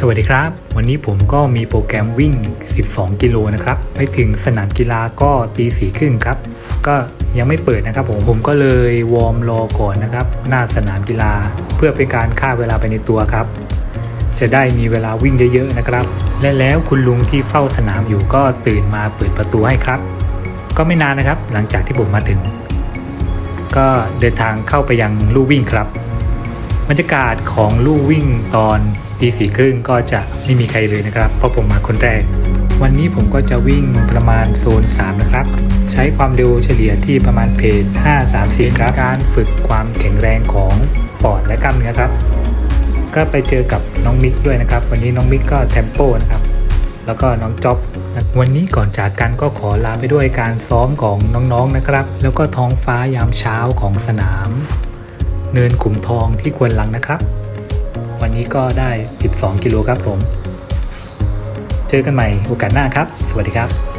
สวัสดีครับ วันนี้ผมก็มีโปรแกรมวิ่ง 12 กิโลนะครับไปถึงสนามกีฬาก็ตีสี่ครึ่งครับ ก็ยังไม่เปิดนะครับผมผมก็เลยวอร์มรอก่อนนะครับ หน้าสนามกีฬาเพื่อเป็นการฆ่าเวลาไปในตัวครับ จะได้มีเวลาวิ่งเยอะๆนะครับ และแล้วคุณลุงที่เฝ้าสนามอยู่ก็ตื่นมาเปิดประตูให้ครับ ก็ไม่นานนะครับ หลังจากที่ผมมาถึง ก็เดินทางเข้าไปยังลู่วิ่งครับ บรรยากาศของลู่วิ่งตอนตีสี่ครึ่งก็จะไม่มีใครเลยนะครับ เพราะผมมาคนแรก วันนี้ผมก็จะวิ่งประมาณโซน 3 นะครับ ใช้ความเร็วเฉลี่ยที่ประมาณเพจ5 3 0ครับการฝึกความแข็งแรงของปอดและกล้ามเนื้อครับ ก็ไปเจอกับน้องมิกด้วยนะครับ วันนี้น้องมิกก็เทมโปนะครับแล้วก็น้องจ๊อบ วันนี้ก่อนจากกันก็ขอลาไปด้วยการซ้อมของน้องๆนะครับ แล้วก็ท้องฟ้ายามเช้าของสนาม เนินขุมทองที่ควรลังนะครับ วันนี้ก็ได้ 12 กิโลครับผม เจอกันใหม่โอกาสหน้าครับ สวัสดีครับ